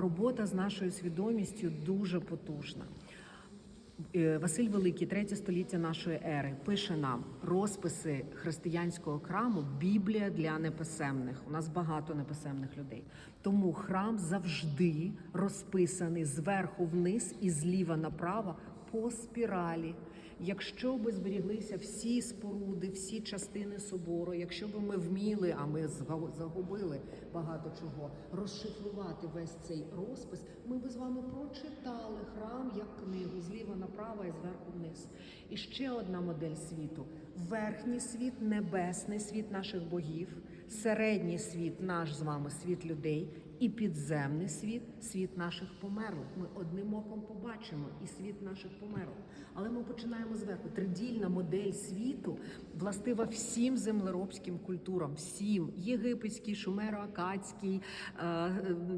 робота з нашою свідомістю дуже потужна. Е, Василь Великий, третє століття нашої ери, пише нам розписи християнського храму Біблія для неписемних. У нас багато неписемних людей. Тому храм завжди розписаний зверху вниз і зліва направо по спіралі. Якщо би зберіглися всі споруди, всі частини собору, якщо б ми вміли, а ми загубили багато чого, розшифрувати весь цей розпис, ми би з вами прочитали храм як книгу зліва направо і зверху вниз. І ще одна модель світу: верхній світ, небесний світ наших богів, середній світ, наш з вами світ людей, і підземний світ, світ наших померлих. Ми одним оком побачимо і світ наших померлих. Але ми починаємо зверху. Тридільна модель світу властива всім землеробським культурам, всім єгипетський, шумеро-акадський, е,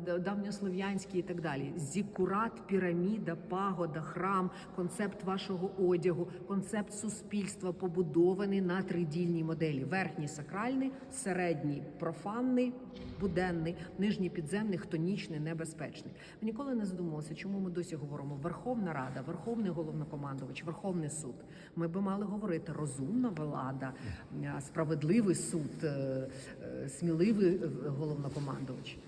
е, давньослов'янський і так далі. Зікурат, піраміда, пагода, храм, концепт вашого одягу, концепт суспільства побудований на тридільній моделі: верхній сакральний, середній профанний, буденний, нижній підземний, хтонічний, небезпечний. Ми ніколи не задумувалися, чому ми досі говоримо Верховна Рада, Верховний головнокомандувач, Верховний суд. Ми би мали говорити розумна влада, справедливий суд, сміливий е, головнокомандувач.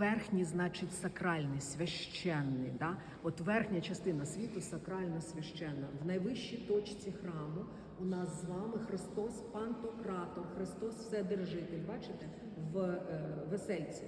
Верхній значить сакральний, священний. Да? От верхня частина світу сакральна священна. В найвищій точці храму у нас з вами Христос Пантократор, Христос Вседержитель. Бачите, в е, весельці.